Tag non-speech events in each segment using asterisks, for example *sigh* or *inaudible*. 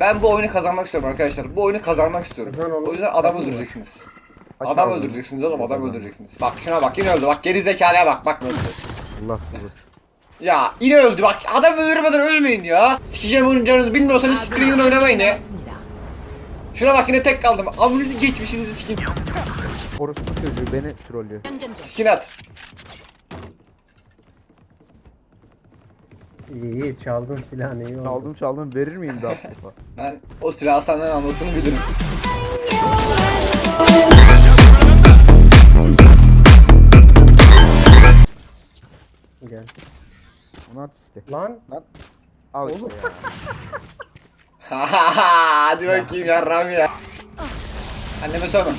Ben bu oyunu kazanmak istiyorum arkadaşlar. Bu oyunu kazanmak istiyorum. Kazan oğlum. O yüzden adam Kazan. öldüreceksiniz. Aç Adam ağzını. öldüreceksiniz oğlum adam öldüreceksiniz. Bak şuna bak yine öldü bak geri zekalıya bak bak öldü. Allahsız uç. Ya yine öldü bak adam öldürmeden ölmeyin ya. Sikeceğim onun canını bilmiyorsanız siktirin oynamayın ya. Şuna bak yine tek kaldım. Amınızı geçmişinizi sikin. Orospu çocuğu beni trollüyor. Sikin at. İyi iyi çaldın silahını iyi oldu. Çaldım çaldım verir miyim daha defa? *laughs* Ben o silahı senden almasını bilirim. Gel. Onu at iste. Lan Al işte ya. *laughs* Hadi bakayım yarram ya. Anneme sorma.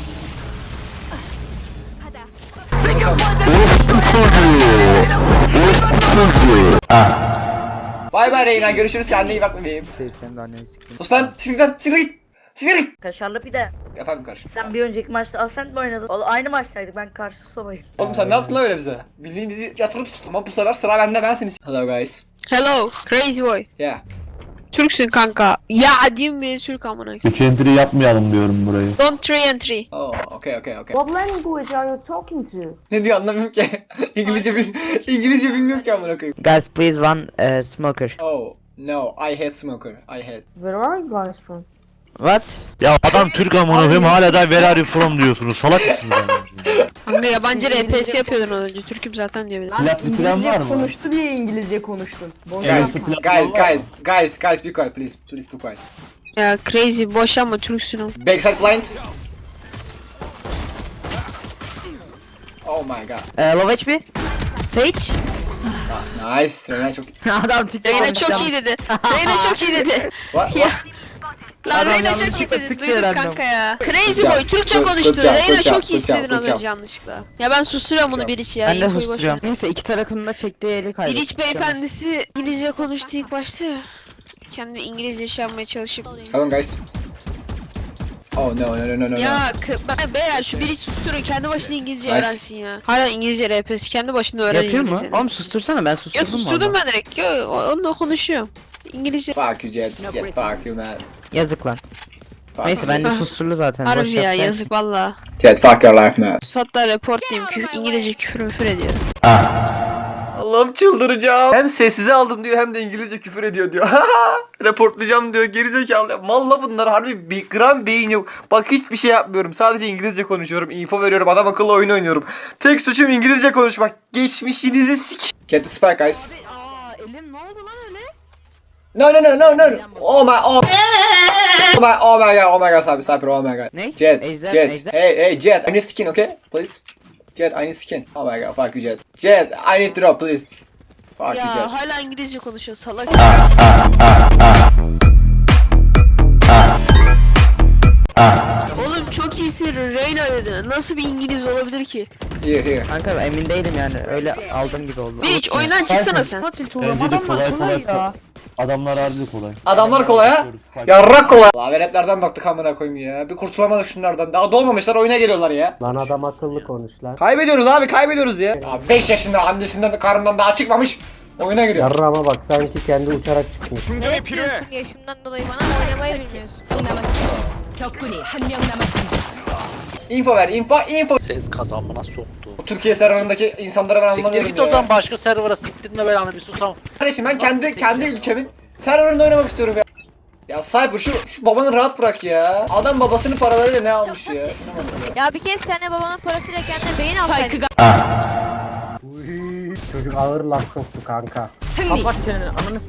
Bay bay Reyna görüşürüz kendine iyi bak bebeğim. Şey sen de anneni siktin. Sus lan siktir lan siktir git. Siktir git. Kaşarlı pide. Efendim kardeşim. Sen bir önceki maçta Ascent mi oynadın? Oğlum aynı maçtaydık ben karşı sobayım. Oğlum sen ne yaptın lan öyle bize? Bildiğin bizi yatırıp s- ama bu sefer sıra bende ben seni s- Hello guys. Hello, crazy boy. Yeah. Türksün kanka. Ya diyeyim mi Türk amına. Üç entry yapmayalım diyorum burayı. Don't three and three. Oh okay okay okay. What language are you talking to? Ne diyor anlamıyorum ki. *laughs* İngilizce bil *laughs* İngilizce bilmiyorum ki amına koyayım. Guys, please one uh, smoker. Oh no I hate smoker. I hate. Where are you guys from? What? Ya adam Türk amına koyayım hala da where are you from diyorsunuz. Salak mısınız? *laughs* Kanka yabancı RPS yapıyordun az önce. Türk'üm zaten diyebilirim. Plat bir plan var mı? konuştu diye İngilizce konuştun. Boş Guys, guys, guys, guys, guys, be quiet, please, please be quiet. Ya crazy boş ama Türksün o. Backside blind. Oh my god. Uh, low HP? Sage? Nice. *laughs* Reyna çok. Adam tık Reyna çok iyi dedi. Reyna çok iyi dedi. What? Ya. Lan Adam Reyna çok iyi yanlışlıkla dedi. tık Duyduk söylendi. kanka ya. Crazy boy. Türkçe konuştu. job, Reyna çok iyi istedin az job. önce yanlışlıkla. Ya ben susturuyorum bunu bir iç ya. Ben de infoyu boş. Neyse iki tarafın da çektiği eli kaybettik. Bir iç beyefendisi İngilizce konuştu ilk başta. Kendi İngilizce yapmaya çalışıp. On guys. Oh no no no no no. Ya k- ben beyler şu bir iç susturun kendi başına İngilizce Nice. öğrensin ya. Hala İngilizce RPS kendi başına öğren Yapıyor mu? İngilizce. Oğlum sustursana ben Ya susturdum susturdum ben direkt. Yo, o- onunla konuşuyorum. İngilizce. Fuck you Jet. Jet fuck you man. Yazık lan. Neyse bence Ah. susturlu zaten. Harbi ya yazık valla. Jet fuck your life man. Hatta report diyeyim ki İngilizce küfür müfür ediyor. Allah'ım çıldıracağım. Hem sessize aldım diyor hem de İngilizce küfür ediyor diyor. *laughs* Reportlayacağım diyor gerizekalı. Malla bunlar harbi bir gram beyin yok. Bak hiçbir şey yapmıyorum. Sadece İngilizce konuşuyorum. info veriyorum. Adam akıllı oyun oynuyorum. Tek suçum İngilizce konuşmak. Geçmişinizi sik. Get the spike guys. Aa elim ne oldu? No no no no no. Oh my oh. Oh my oh my god oh my god Cyber Cyber oh my god. Ne? Jet Ejder, Jet. ejder. Hey hey Jet. I need skin okay please. Jet I need skin. Oh my god fuck you Jet. Jet I need drop please. Fuck you Jet. Ya hala İngilizce konuşuyor salak. Oğlum çok iyisin Reyna dedi. Nasıl bir İngiliz olabilir ki? Here here. Kanka ben emin değilim yani öyle aldığım gibi oldu. Bir hiç oyundan çıksana sen. Bence de kolay kolay. Adamlar harbi kolay. Adamlar kolay ha. Yarrak kolay. La veletlerden baktık amına koyayım ya. Bir kurtulamadık şunlardan. Daha dolmamışlar oyuna geliyorlar ya. lan adam akıllı konuş lan. Kaybediyoruz abi kaybediyoruz ya. Ya 5 yaşında annesinden de karnından daha çıkmamış. Oyuna giriyor. Yarrama bak sanki kendi uçarak çıkmış. Diyorsun yaşımdan dolayı bana oynamayı bilmiyorsun. Info ver info info. Ses kazanmana soktu. Bu Türkiye serverındaki insanlara ben Siktir anlamıyorum git ya. odan başka server'a siktirme belanı bir susam. Kardeşim ben kendi kendi ülkemin serverında oynamak istiyorum ya. Ya Cyber şu, şu babanı rahat bırak ya. Adam babasının paralarıyla ne almış ya. Şuna bak ya. Bir kez sen de babanın parasıyla kendine beyin alsaydın. Uy, çocuk ağır laf soktu kanka. Kapat çeneni ananı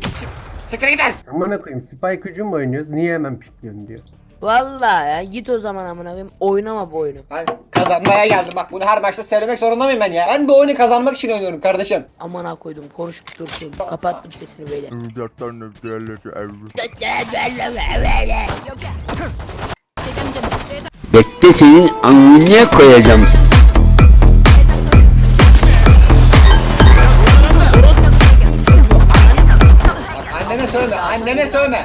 Siktir git lan. Amına koyayım spike hücum mu oynuyoruz niye hemen pikliyorsun diyor. Valla ya git o zaman amına koyayım oynama bu oyunu. Ben kazanmaya geldim bak bunu her maçta söylemek zorunda mıyım ben ya? Ben bu oyunu kazanmak için oynuyorum kardeşim. Amına koydum konuşup dursun. Kapattım sesini böyle. Bekle senin amına koyacağım. Anneme söyleme anneme söyleme.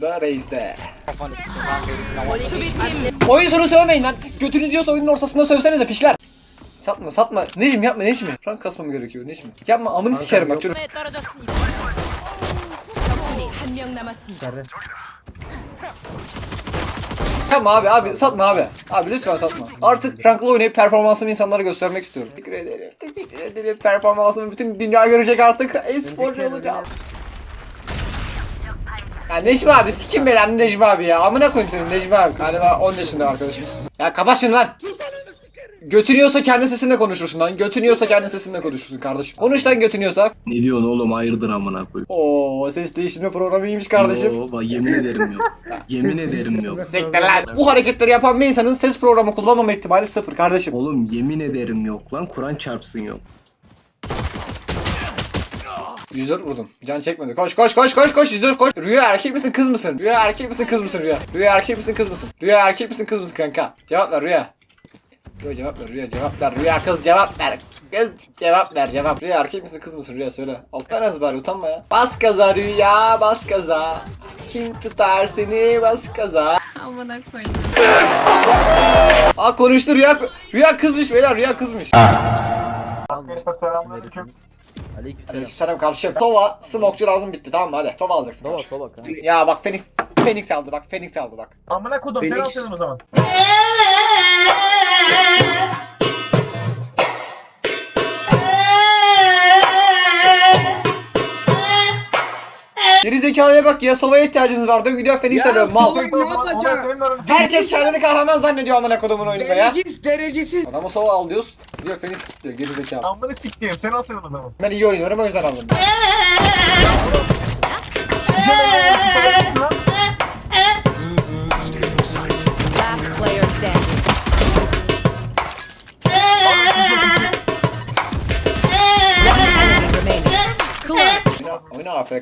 sıra Reis'te. Oyun sonu sövmeyin lan. Götünü diyorsa oyunun ortasında sövsenize pişler. Satma satma. Necim yapma Necmi. Rank kasmam gerekiyor Necmi. Yapma amını sikerim bak çocuk. Sarı. Yapma abi abi satma abi. Abi lütfen satma. Artık ranklı oynayıp performansımı insanlara göstermek istiyorum. Teşekkür ederim. Teşekkür ederim. Performansımı bütün dünya görecek artık. E-sporcu olacağım. Ya Necmi abi sikim belanı Necmi abi ya. Amına koyayım senin Necmi abi. Galiba 10 yaşında arkadaşımız. Ya kapat şunu lan. Götünüyorsa kendi sesinle konuşursun lan. Götünüyorsa kendi sesinle konuşursun kardeşim. Konuş lan götünüyorsa. Ne diyorsun oğlum hayırdır amına koy. Oo ses değiştirme programı iyiymiş kardeşim. Oo, bak yemin ederim yok. Yemin ederim yok. Siktir lan. Bu hareketleri yapan bir insanın ses programı kullanmama ihtimali sıfır kardeşim. Oğlum yemin ederim yok lan Kur'an çarpsın yok. 104 vurdum. Can çekmedi. Koş koş koş koş koş 104 koş. Rüya erkek misin kız mısın? Rüya erkek misin kız mısın Rüya? Rüya erkek misin kız mısın? Rüya erkek misin kız mısın kanka? Cevap ver Rüya. Rüya cevap ver Rüya cevap ver. Rüya kız cevap ver. Kız cevap ver cevap. Rüya erkek misin kız mısın Rüya söyle. Alttan az bari utanma ya. Bas gaza Rüya bas gaza. Kim tutar seni bas gaza. Amına koyayım. Aa konuştu Rüya. Rüya kızmış beyler Rüya kızmış. Aleykümselam. Aleykümselam kardeşim. Tova, smokçu lazım bitti tamam mı hadi. Tova alacaksın. Sola kardeşim. sola kanka. Ya bak Phoenix Phoenix aldı bak Phoenix aldı bak. Amına kodum sen alsaydın o zaman. Geri zekalıya bak ya Sova'ya ihtiyacınız var diyor gidiyor Phoenix alıyor mal. Herkes kendini kahraman zannediyor amına kodumun oyununda ya. derecesiz. Adama Sova al diyoruz. Gidiyor Phoenix kilitliyor geri zekalı. Amına siktiğim sen alsaydın o zaman. Ben iyi oynuyorum o yüzden aldım.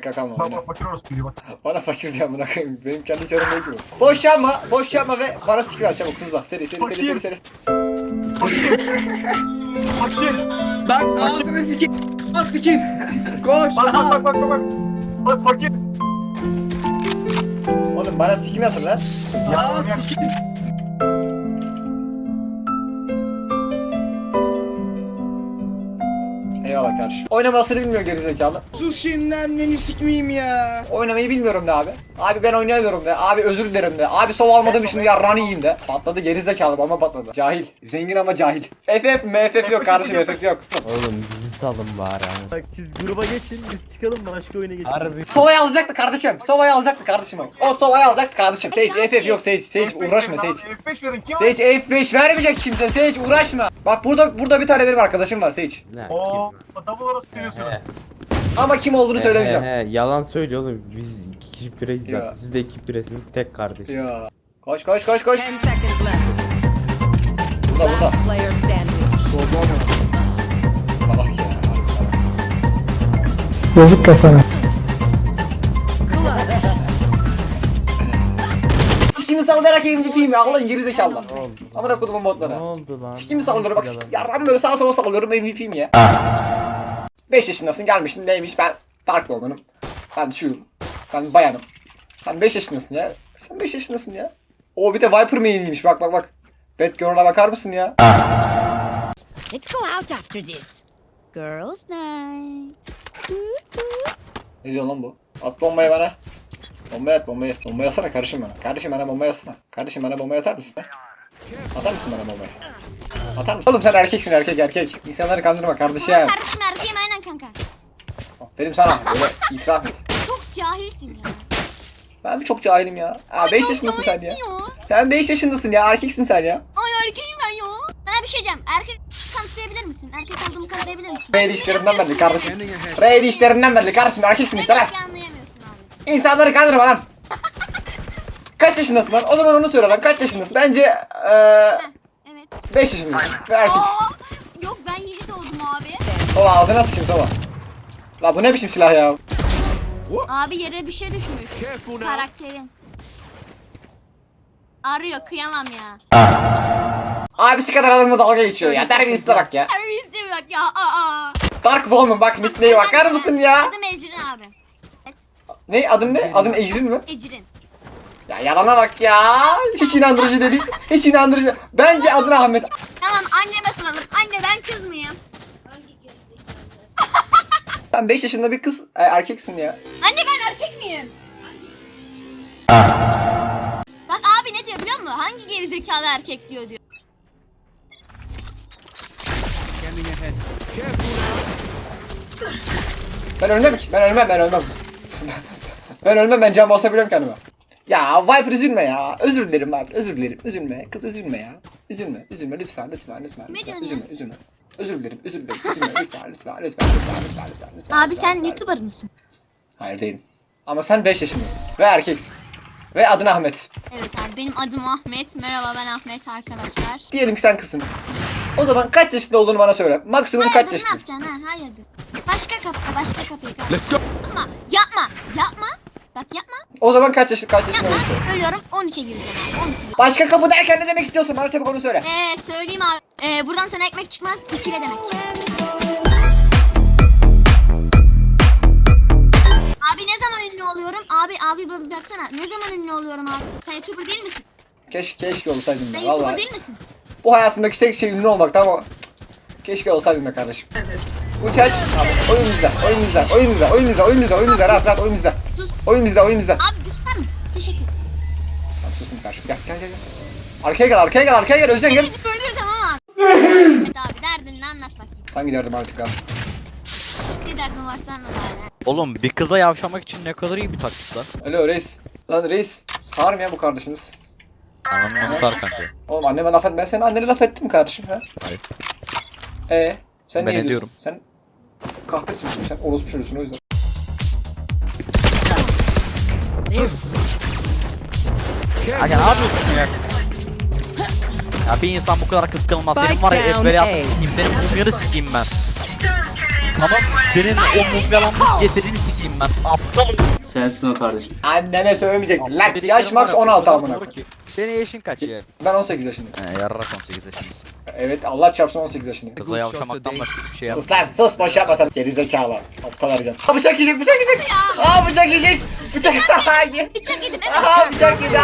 Bak oyna. bak fakir orası diyor bak. Bana fakir diye amına koyayım. Benim kendi çarım yok ki bu. Boş yapma, boş yapma ve bana skill at çabuk hızla. Seri seri seri seri seri. Fakir. Bak ağzını sikeyim. Bak sikeyim. Koş. Bak bak bak bak bak. Bak fakir. Oğlum bana skill atın lan. Ya, ya. Oynamasını bilmiyor gerizekalı. Sus şimdi anneni sikmeyeyim ya. Oynamayı bilmiyorum de abi. Abi ben oynayamıyorum de. Abi özür dilerim de. Abi sol almadığım için yarrağını yiyeyim de. Patladı gerizekalı ama patladı. Cahil. Zengin ama cahil. FF MFF yok kardeşim FF yok. Oğlum bizi salın bari. Bak siz gruba geçin biz çıkalım başka oyuna geçelim. Harbi. Sova'yı alacaktı kardeşim. Sova'yı alacaktı kardeşim. O Sova'yı alacaktı kardeşim. Sage FF yok Sage. Sage uğraşma Sage. F5 verin kim? Sage F5 vermeyecek kimse. Sage uğraşma. Bak burada burada bir tane benim arkadaşım var Sage. Oo, double orası söylüyorsunuz. Ama kim olduğunu söylemeyeceğim. He, yalan söylüyor oğlum. Biz kişi bireyiz Ya. zaten. Siz de iki biresiniz tek kardeş. Ya. Koş koş koş koş. Burada burada. Salak ya. Yazık kafana. Sikimi sallayarak MVP'yim ya. Allah'ın gerizekalılar. Amına kodumun Ne modlara. oldu lan? Sikimi sallıyorum bak. Yarram böyle sağa sola sallıyorum MVP'yim ya. 5 yaşındasın gelmişsin neymiş ben Dark Woman'ım. Ben şuyum. Ben bayanım. Sen 5 yaşındasın ya. Sen 5 yaşındasın ya. O bir de Viper main'iymiş bak bak bak. Batgirl'a bakar mısın ya? Let's go out after this. Girls night. Ne diyor lan bu? At bombayı bana. Bombayı at bombayı. Bombayı atsana kardeşim bana. Kardeşim bana bombayı atsana. Kardeşim bana bombayı atar mısın? Atar mısın bana bombayı? Atar mısın? Oğlum sen erkeksin erkek erkek. İnsanları kandırma kardeşim. Kardeşim erkeğim aynen kanka. Aferin sana. Böyle itiraf et. Ben bir çok cahilim ya. Aa 5 yaşındasın sen ya. Sen 5 yaşındasın ya. Erkeksin sen ya. Ay erkeğim ben ya. Sana bir şey diyeceğim. Erkek kanıtlayabilir misin? Erkek olduğumu kanıtlayabilir misin? Raid işlerinden belli kardeşim. Raid işlerinden belli kardeşim. Erkeksin işte lan. Belki anlayamıyorsun abi. İnsanları kandırma lan. *laughs* Kaç yaşındasın lan? O zaman onu söyle lan. Kaç yaşındasın? Bence eee Evet. 5 yaşındasın. Ve erkeksin. Yok ben yeni doğdum abi. Sova ağzına sıçayım Sova. La bu ne biçim silah ya? Abi yere bir şey düşmüş. Karakterin. Arıyor kıyamam ya. Abisi kadar adamla dalga geçiyor ya. Terbiyesize bak ya. Teröriste bak ya. Aa. Dark Woman bak nickname bakar mısın ya? Adım Ecrin abi. Ne adın ne? Adın Ecrin mi? Ecrin. Ya yalana bak ya. Hiç inandırıcı *laughs* değil. Hiç inandırıcı. Bence adın Ahmet. Tamam anneme soralım. Anne ben kız mıyım? Sen 5 yaşında bir kız e, erkeksin ya. Bak abi ne diyor biliyor musun? Hangi gerizekalı erkek diyor diyor. Ben ölmem ki. Ben ölmem ben ölmem. ben ölmem ben can basabiliyorum kendime. Ya Viper üzülme ya. Özür dilerim Viper. Özür dilerim. Üzülme. Kız üzülme ya. Üzülme. Üzülme lütfen lütfen lütfen. Lütfen. Üzülme üzülme. Özür dilerim. Özür dilerim. Üzülme lütfen lütfen lütfen lütfen lütfen lütfen lütfen. Abi lütfen, sen lütfen, YouTuber mısın? Hayır değilim. Ama sen 5 yaşındasın. Ve erkeksin. Ve adın Ahmet. Evet abi benim adım Ahmet. Merhaba ben Ahmet arkadaşlar. Diyelim ki sen kızsın. O zaman kaç yaşında olduğunu bana söyle. Maksimum Hayır kaç bunu yaşındasın? yapacaksın ha? Hayırdır? Başka kapı, başka kapıyı kapat. Let's go. Yapma, yapma, yapma. Bak yapma. O zaman kaç yaşı kaç yaşında Yapma. Söylüyorum 13'e gireceğim abi. 12. Başka kapı derken ne demek istiyorsun? Bana çabuk onu söyle. Eee söyleyeyim abi. Ee, buradan sana ekmek çıkmaz. İkile demek. Abi abi bir baksana. Ne zaman ünlü oluyorum abi? Sen YouTuber değil misin? Keşke keşke olsaydın Sen ya YouTuber vallahi. değil misin? Bu hayatımdaki tek şey ünlü olmak ama cık, keşke olsaydın be kardeşim. Ulti aç. Tamam. Oyun bizde. Oyun bizde. Oyun bizde. Oyun bizde. Oyun bizde. Oyun bizde. Rahat rahat oyun bizde. Oyun bizde. Oyun bizde. Abi mısın? Teşekkür. Tamam sus bir kardeşim. Gel gel gel. gel. Arkaya gel. Arkaya gel. Arkaya gel. Özcan gel. Seni öldürürsem ama evet abi derdini anlat bakayım. Hangi derdim artık kardeşim? Ne derdin varsa anlat abi. Oğlum bir kıza yavşamak için ne kadar iyi bir taktik lan. Alo reis. Lan reis. Sağır mı ya bu kardeşiniz? Ananı sar kanka. Oğlum anneme laf et. Ben senin annene laf ettim mi kardeşim ha? Hayır. Ee, sen Ben niye ediyorum. Sen kahpesin sen orospu çocuğusun o yüzden. Aga ne yapıyorsun ya? Ya bir insan bu kadar kıskanılmaz. Senin var ya ezbere yaptın. Senin mumyanı sikeyim ben. Tamam senin o mumyalanmış cesedini sikeyim ben. Aptal Sensin o kardeşim. Annene söylemeyecektin lan. Yaş max ya, 16 kızlara amına. Senin yaşın kaç ya? Ben 18 yaşındayım. He yarrak 18 yaşındasın. Evet Allah çarpsın 18 yaşındayım. Kıza yavşamaktan başka hiçbir şey yap. Sus lan sus boş yapma sen. Geri zekalı. Aptal arayacağım. Aa bıçak yiyecek bıçak yiyecek. Aa bıçak yiyecek. Bıçak. Bıçak *laughs* yedim evet. Aa bıçak yedi.